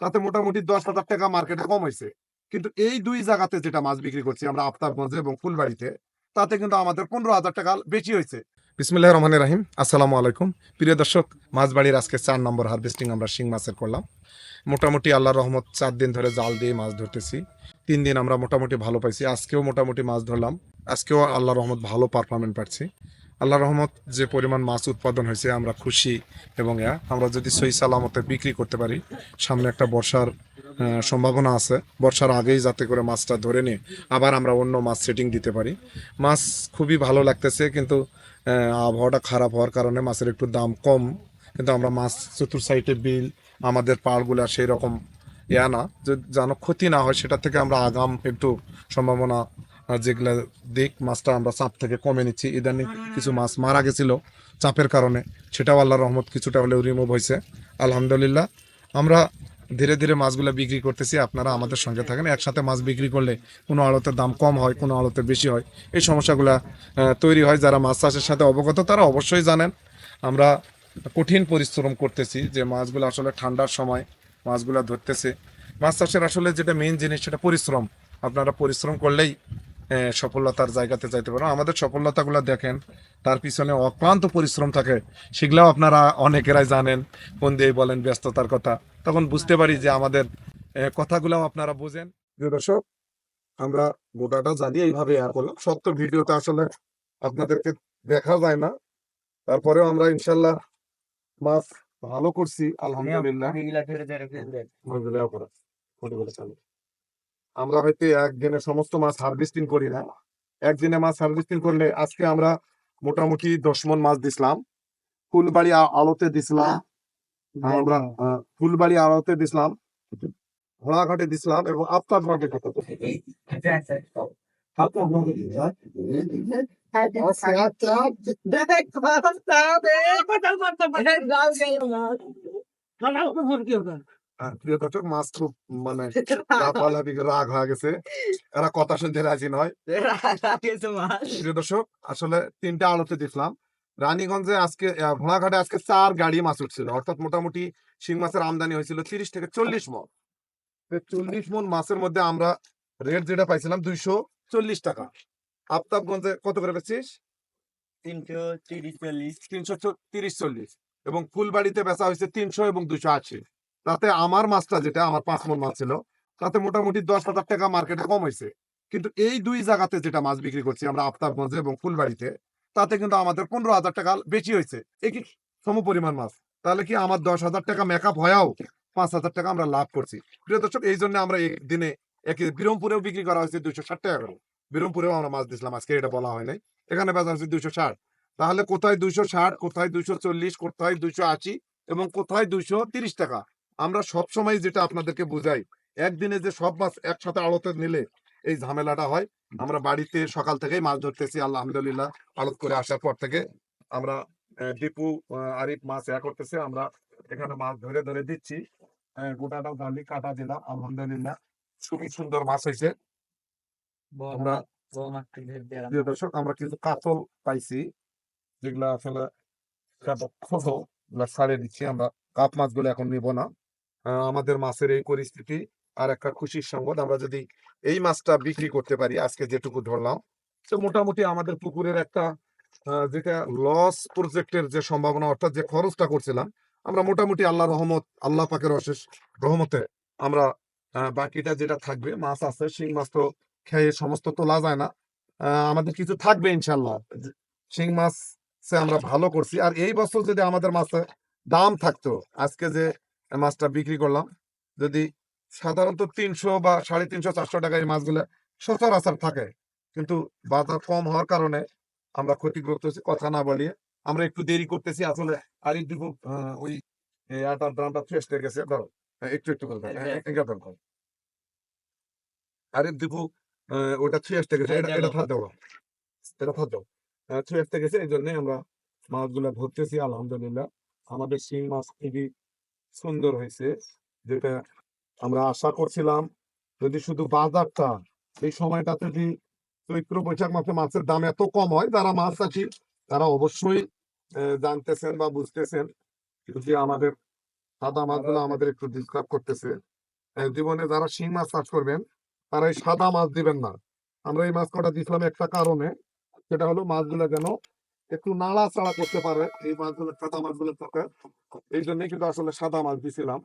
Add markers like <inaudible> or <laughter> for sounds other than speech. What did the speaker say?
তাতে মোটামুটি দশ হাজার টাকা মার্কেটে কম হয়েছে। কিন্তু এই দুই জায়গাতে যেটা মাছ বিক্রি করছি আমরা আফতাবগঞ্জে এবং ফুলবাড়িতে, তাতে কিন্তু আমাদের পনেরো হাজার টাকা বেশি হয়েছে। বিসমুল্লাহ রহমান রাহিম, আসসালামু আলাইকুম। প্রিয় দর্শক, মাছ বাড়ির আজকে চার নম্বর হারভেস্টিং আমরা শিং মাছের করলাম। মোটামুটি আল্লাহ রহমত চার দিন ধরে জাল দিয়ে মাছ ধরতেছি। তিন দিন আমরা মোটামুটি ভালো পাইছি। আজকেও মোটামুটি মাছ ধরলাম। আজকেও আল্লাহ রহমত ভালো পারফরমেন্স পাচ্ছি। আল্লাহ রহমত, যে পরিমাণ মাছ উৎপাদন হয়েছে, আমরা খুশি এবং আমরা যদি সই সালামতে বিক্রি করতে পারি, সামনে একটা বর্ষার সম্ভাবনা আছে। বর্ষার আগেই যাতে করে মাছটা ধরে নিয়ে আবার আমরা অন্য মাছ সেটিং দিতে পারি। মাছ খুবই ভালো লাগতেছে, কিন্তু আবহাওয়াটা খারাপ হওয়ার কারণে মাছের একটু দাম কম। কিন্তু আমরা মাছ চতুর সাইডে বিল, আমাদের পাড়গুলা সেই রকম ইয়া না। যেন ক্ষতি না হয়, সেটা থেকে আমরা আগাম একটু সম্ভাবনা যেগুলা দিক মাছটা আমরা চাপ থেকে কমে নিচ্ছি, ইদানিং কিছু মাছ মারা গেছিল চাপের কারণে। সেটাও আল্লাহ রহমত কিছুটা হলেও রিমুভ হয়েছে। আলহামদুলিল্লাহ, আমরা ধীরে ধীরে মাছগুলো বিক্রি করতেছি, আপনারা আমাদের সঙ্গে থাকেন। একসাথে মাছ বিক্রি করলে কোনো আড়তের দাম কম হয়, কোনো আড়তে বেশি হয়। এই সমস্যাগুলো তৈরি হয়। যারা মাছ চাষের সাথে অবগত, তারা অবশ্যই জানেন। আমরা কঠিন পরিশ্রম করতেছি যে মাছগুলো আসলে ঠান্ডার সময় মাছগুলো ধরতেছে। মাছ চাষের আসলে যেটা মেন জিনিস, সেটা পরিশ্রম। আপনারা পরিশ্রম করলেই সফলতার জায়গাতে যাইতে পারেন আমাদের সফলতাগুলো দেখেন তার পিছনে অক্লান্ত পরিশ্রম থাকে। সেগুলাও আপনারা অনেকেরাই জানেন ফোন দিয়ে বলেন ব্যস্ততার কথা। তখন বুঝতে পারি যে আমাদের কথাগুলোও আপনারা বুঝেন। দর্শক আমরা গোটাটা জানি এইভাবে আর করলাম। সত্য ভিডিওতে আসলে আপনাদেরকে দেখা যায় না। তারপরেও আমরা ইনশাল্লাহ মাছ ভালো করছি আলহামদুলিল্লাহ আলহামদুলিল্লাহ অপরাধ। কোটি কোটি সালাম। আমরা হয়তো একদিনে সমস্ত মাছ হারভেস্টিং করি না একদিনে মাছ হারভেস্টিং করলে আজকে আমরা মোটামুটি দশ মন মাছ দিছিলাম ফুলবাড়ি আলোতে দিছিলাম আমরা ফুলবাড়ি আলোতে দিছিলাম ঘোড়াঘাটে দিছিলাম এবং আপনার ঘাটে প্রিয় দর্শক মাছ খুব মানে <laughs> লাফালাফি রাগ হয়ে গেছে। এরা কথা শুনতে রাজি নয়। <laughs> প্রিয় দর্শক আসলে তিনটা আলোতে দিছিলাম রানীগঞ্জে আজকে ঘোড়াঘাটে আজকে চার গাড়ি মাছ উঠছিল। অর্থাৎ মোটামুটি শিং মাছের আমদানি হয়েছিল তিরিশ থেকে চল্লিশ মন। চল্লিশ মন মাছের মধ্যে আমরা রেট যেটা পাইছিলাম দুইশো চল্লিশ টাকা। আফতাবগঞ্জে কত করে বেচিস তিনশো তিরিশ চল্লিশ। তিনশো তিরিশ চল্লিশ। এবং ফুলবাড়িতে বেচা হয়েছে তিনশো এবং দুশো আশি। তাতে আমার মাছটা যেটা, আমার পাঁচ মন মাছ ছিল, তাতে মোটামুটি দশ হাজার টাকা মার্কেটে কম হয়েছে। কিন্তু এই দুই জায়গাতে যেটা মাছ বিক্রি করছি আমরা আফতাবগঞ্জে এবং ফুলবাড়িতে, তাতে কিন্তু আমাদের পনেরো হাজার টাকা বেশি হয়েছে। একই সম পরিমাণ মাছ? তাহলে কি আমার দশ হাজার টাকা মেকআপ হয়েও পাঁচ হাজার টাকা আমরা লাভ করছি? প্রিয় দর্শক, এই জন্য আমরা এই দিনে এক বিরমপুরেও বিক্রি করা হয়েছে দুইশো ষাট টাকা করে। বিরমপুরেও আমরা মাছ দিছিলাম আজকে এটা বলা হয় নাই। এখানে বেচা হচ্ছে দুইশো ষাট। তাহলে কোথায় দুইশো ষাট, কোথায় দুইশো চল্লিশ, কোথায় দুইশো আশি এবং কোথায় দুইশো তিরিশ টাকা? আমরা সব সময় যেটা আপনাদেরকে বুঝাই একদিনে যে সব মাছ একসাথে আড়তে নিলে এই ঝামেলাটা হয়। আমরা বাড়িতে সকাল থেকেই মাছ ধরতেছি আলহামদুলিল্লাহ আড়ত করে আসার পর থেকে আমরা দীপু আরিফ মাছ ইয়া করতেছে আমরা এখানে মাছ ধরে ধরে দিচ্ছি। গোটাটাও গালি কাটা দিলাম আলহামদুলিল্লাহ। খুবই সুন্দর মাছ হয়েছে। আমরা দর্শক আমরা কিছু কাতল পাইছি যেগুলা আসলে এগুলা ছাড়িয়ে দিচ্ছি আমরা কাপ মাছগুলো এখন নিব না। আমাদের মাছের এই পরিস্থিতি আর একটা খুশির সংবাদ। আমরা যদি এই মাছটা বিক্রি করতে পারি, আজকে যেটুকু ধরলাম, তো মোটামুটি আমাদের পুকুরের একটা যেটা লস প্রজেক্টের যে সম্ভাবনা, অর্থাৎ যে খরচটা করছিলাম, আমরা মোটামুটি আল্লাহ রহমত, আল্লাহ পাকের অশেষ রহমতে আমরা বাকিটা যেটা থাকবে, মাছ আছে, শিং মাছ তো খেয়ে সমস্ত তোলা যায় না। আমাদের কিছু থাকবে ইনশাল্লাহ শিং মাছ আমরা ভালো করছি। আর এই বছর যদি আমাদের মাছে দাম থাকতো, আজকে যে মাছটা বিক্রি করলাম। যদি সাধারণত তিনশো বা সাড়ে তিনশো চারশো টাকা এই মাছগুলো সচরাচর থাকে। কিন্তু বাজার কম হওয়ার কারণে আমরা ক্ষতিগ্রস্ত হচ্ছি কথা না বলিয়ে। আমরা একটু দেরি করতেছি আসলে আর একটু ওই এই আটার দামটা ফ্রেশ হয়ে গেছে। ধরো একটু একটু করে। আরে দীপু ওটা থ্রি আসতে গেছে এটা এটা থাক দাও এটা থাক দাও থ্রি আসতে গেছে এই জন্যই আমরা মাছগুলা ধরতেছি আলহামদুলিল্লাহ। আমাদের শিং মাছ খুবই সুন্দর হয়েছে, যেটা আমরা আশা করছিলাম। যদি শুধু বাজারটা, এই সময়টা যদি চৈত্র, বৈশাখ মাসে মাছের দাম এত কম হয়, যারা মাছ চাষি, তারা অবশ্যই জানতেছেন বা বুঝতেছেন যদি আমাদের সাদা মাছগুলো আমাদের একটু ডিস্টার্ব করতেছে। জীবনে যারা শিং মাছ চাষ করবেন, তারা এই সাদা মাছ দিবেন না। আমরা এই মাছ কটা দিছিলাম একটা কারণে, সেটা হলো মাছগুলো যেন একটু নাড়াচাড়া করতে পারে এই মাছগুলো কাটা মাছগুলোর সাথে এই জন্যই কিন্তু আসলে সাদা মাছ দিছিলাম।